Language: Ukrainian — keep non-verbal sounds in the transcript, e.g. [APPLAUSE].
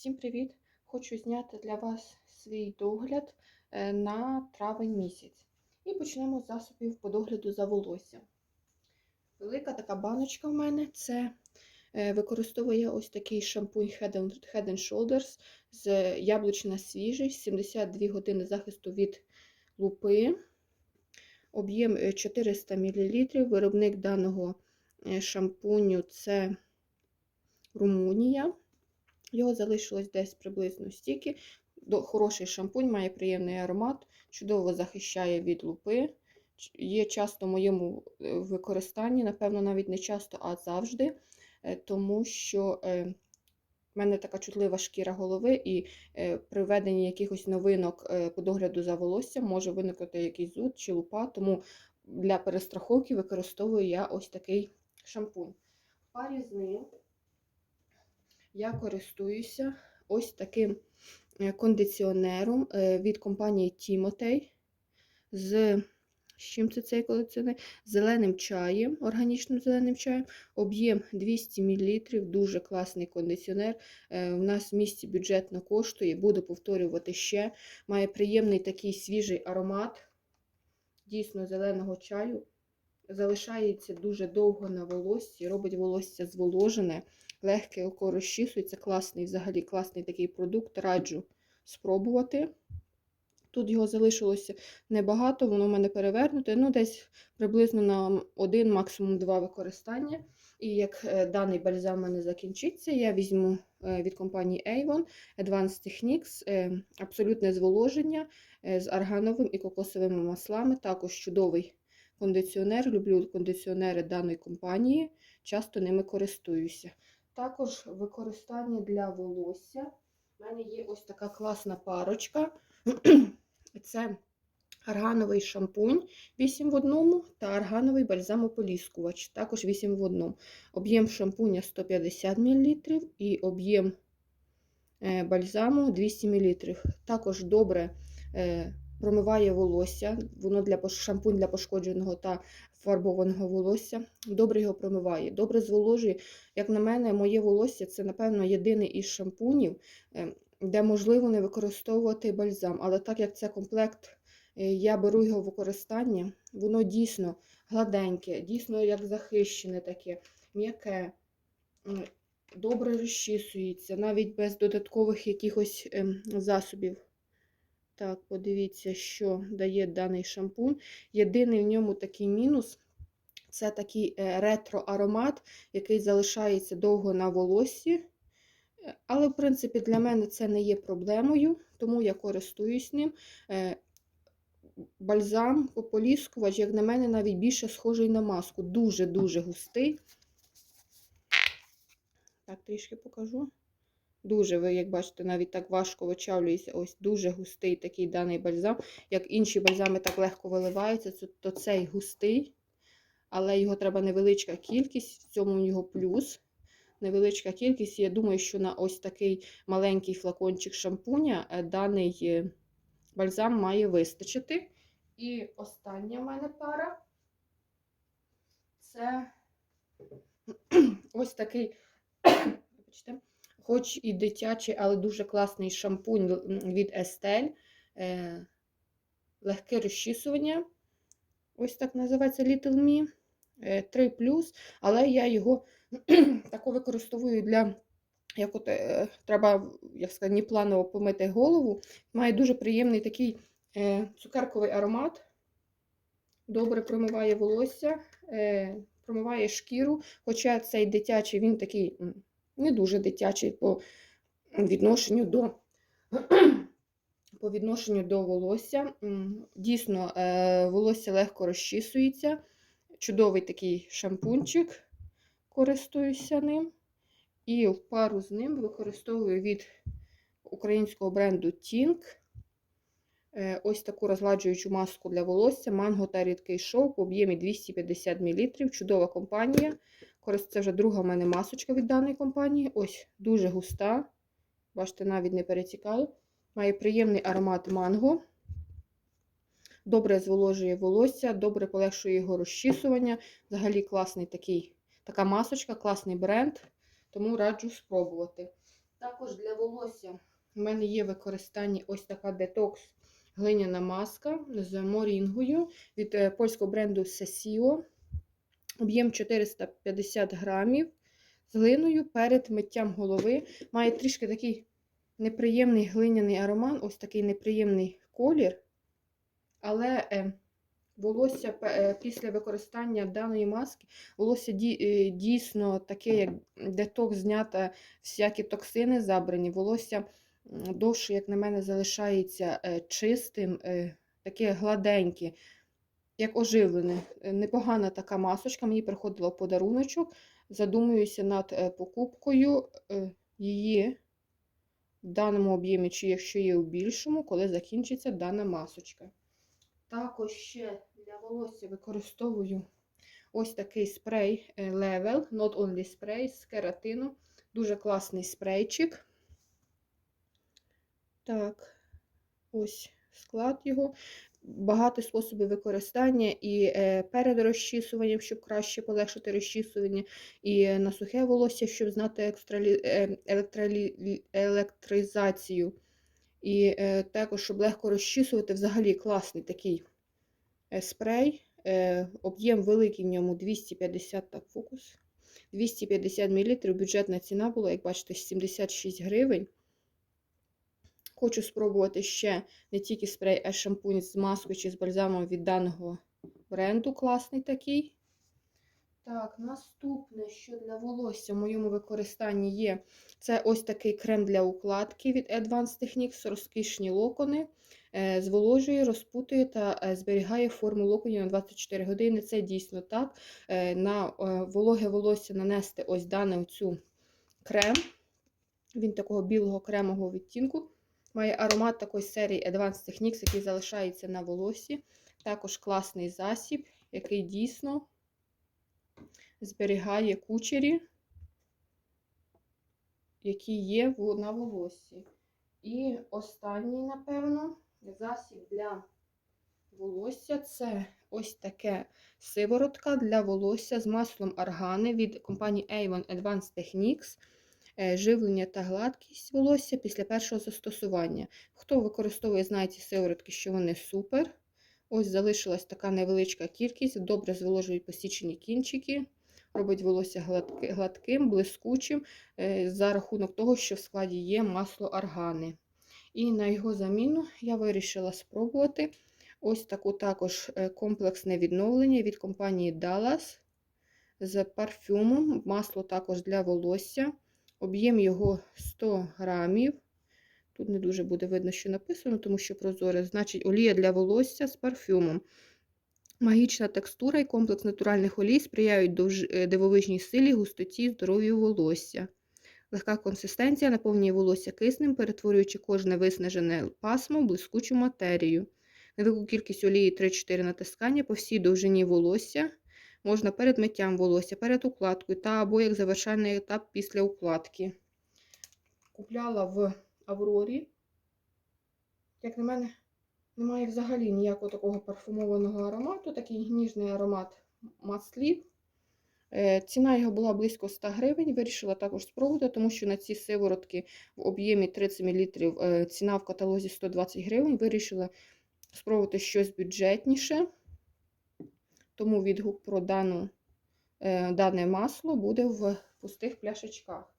Всім привіт! Хочу зняти для вас свій догляд е, на травень місяць. І почнемо з засобів по догляду за волоссям. Велика така баночка в мене це е, використовує ось такий шампунь Head Shoulders з яблучна свіжий, 72 години захисту від лупи. Об'єм е, 400 мл. Виробник даного е, шампуню це Румунія. Його залишилось десь приблизно стільки. Хороший шампунь, має приємний аромат, чудово захищає від лупи. Є часто в моєму е, використанні, напевно, навіть не часто, а завжди, е, тому що е, в мене така чутлива шкіра голови, і при введенні якихось новинок по догляду за волоссям може виникнути якийсь зуд чи лупа, тому для перестраховки використовую я ось такий шампунь. Парі з ним я користуюся ось таким е, кондиціонером е, від компанії Timotei з чим це цей кондиціонер? Зеленим чаєм, органічним зеленим чаєм, об'єм 200 мл, дуже класний кондиціонер. Е, У нас в місті бюджетно коштує, буду повторювати ще. Має приємний такий свіжий аромат, дійсно зеленого чаю. Залишається дуже довго на волоссі, робить волосся зволожене легке око розчісується, класний, взагалі класний такий продукт, раджу спробувати. Тут його залишилося небагато, воно в мене перевернуте, ну десь приблизно на один, максимум два використання. І як е, даний бальзам в мене закінчиться, я візьму е, від компанії Avon Advanced Techniques е, абсолютне зволоження з аргановим і кокосовими маслами. Також чудовий кондиціонер. Люблю кондиціонери даної компанії, часто ними користуюся. Також використання для волосся. У мене є ось така класна парочка. [CLEARS THROAT] Це аргановий шампунь 8 в одному та аргановий бальзамополіскувач, також 8 в одному. Об'єм шампуня 150 мл і об'єм е, бальзаму 200 мл. Також добре е, промиває волосся, воно для шампунь для пошкодженого та фарбованого волосся. Добре його промиває, добре зволожує. Як на мене, моє волосся це, напевно, єдиний із шампунів, е, де можливо не використовувати бальзам. Але так як це комплект, е, я беру його в використання, воно дійсно гладеньке, дійсно як захищене таке, м'яке, добре розчісується, навіть без додаткових якихось ем, засобів. Так, подивіться, що дає даний шампунь. Єдиний в ньому такий мінус це такий е, ретро-аромат, який залишається довго на волоссі. Е, Але, в принципі, для мене це не є проблемою, тому я користуюсь ним. Е, Бальзам, пополіскувач, як на мене, навіть більше схожий на маску. Дуже-дуже густий. Так, трішки покажу. Дуже, ви, як бачите, навіть так важко вичавлюється. Ось дуже густий такий даний бальзам. Як інші бальзами так легко виливаються, то, цей густий, але його треба невеличка кількість, в цьому його плюс. Невеличка кількість. Я думаю, що на ось такий маленький флакончик шампуня е, даний е, бальзам має вистачити. І остання в мене пара це [CLEARS THROAT] ось такий, [CLEARS THROAT] вибачте, хоч і дитячий, але дуже класний шампунь від Estelle. Е, Легке розчісування. Ось так називається Little Me. Е, 3 але я його [CLEARS THROAT] тако використовую для. Як от е, треба, як сказати, непланово помити голову. Має дуже приємний такий е, цукерковий аромат. Добре промиває волосся, е, промиває шкіру. Хоча цей дитячий, він такий не дуже дитячий по відношенню до, по відношенню до волосся. Дійсно, е, волосся легко розчісується. Чудовий такий шампунчик, користуюся ним. І в пару з ним використовую від українського бренду Tink е, ось таку розгладжуючу маску для волосся, манго та рідкий шовк в об'ємі 250 мл. Чудова компанія. Це вже друга в мене масочка від даної компанії. Ось дуже густа. Бачите, навіть не перетікає. Має приємний аромат манго. Добре зволожує волосся, добре полегшує його розчісування. Взагалі класний такий, така масочка, класний бренд, тому раджу спробувати. Також для волосся в мене є використання ось така детокс глиняна маска з морінгою від е, польського бренду Sesio. Об'єм 450 грамів з глиною перед миттям голови. Має трішки такий неприємний глиняний аромат, ось такий неприємний колір. Але е, волосся е, після використання даної маски, волосся е, дійсно таке, як детокс знята, всякі токсини забрані. Волосся довше, як на мене, залишається чистим, таке гладеньке, як оживлене. Е, Непогана така масочка, мені приходила в подаруночок. Задумуюся над е, покупкою е, її в даному об'ємі, чи якщо є у більшому, коли закінчиться дана масочка. Також ще для волосся використовую ось такий спрей Level, Not Only Spray з кератину. Дуже класний спрейчик. Так, ось склад його. Багато способів використання і е, перед розчісуванням, щоб краще полегшити розчісування, і на сухе волосся, щоб знати екстралі... е, електролі... електризацію. І е, також, щоб легко розчісувати, взагалі класний такий спрей. Об'єм великий в ньому 250 так, фокус. 250 мл. Бюджетна ціна була, як бачите, 76 гривень. Хочу спробувати ще не тільки спрей, а шампунь з маскою чи з бальзамом від даного бренду. Класний такий. Так, наступне, що для волосся в моєму використанні є, це ось такий крем для укладки від Advanced Techniques, розкішні локони. Е, Зволожує, розпутує та е, зберігає форму локонів на 24 години. Це дійсно так. Е, На вологе волосся нанести ось даний цю крем. Він такого білого кремового відтінку. Має аромат такої серії Advanced Techniques, який залишається на волосі. Також класний засіб, який дійсно зберігає кучері, які є на волоссі. І останній, напевно, засіб для волосся це ось таке сиворотка для волосся з маслом аргани від компанії Avon Advanced Techniques. Е, Живлення та гладкість волосся після першого застосування. Хто використовує, знає ці сиворотки, що вони супер. Ось залишилась така невеличка кількість, добре зволожують посічені кінчики, робить волосся гладки- гладким, блискучим е, за рахунок того, що в складі є масло аргани. І на його заміну я вирішила спробувати ось таку також е, комплексне відновлення від компанії Dallas з парфюмом. Масло також для волосся. Об'єм його 100 грамів. Тут не дуже буде видно, що написано, тому що прозоре. Значить, олія для волосся з парфюмом. Магічна текстура і комплекс натуральних олій сприяють е, дивовижній силі, густоті, здоров'ю волосся. Легка консистенція наповнює волосся киснем, перетворюючи кожне виснажене пасмо в блискучу матерію. Невелику кількість олії 3-4 натискання по всій довжині волосся можна перед миттям волосся, перед укладкою та або як завершальний етап після укладки. Купляла в Аврорі. Як на мене, немає взагалі ніякого такого парфумованого аромату, такий ніжний аромат маслів. Е, Ціна його була близько 100 гривень. Вирішила також спробувати, тому що на ці сиворотки в об'ємі 30 мл е, ціна в каталозі 120 гривень. Вирішила спробувати щось бюджетніше. Тому відгук про дану, е, дане масло буде в пустих пляшечках.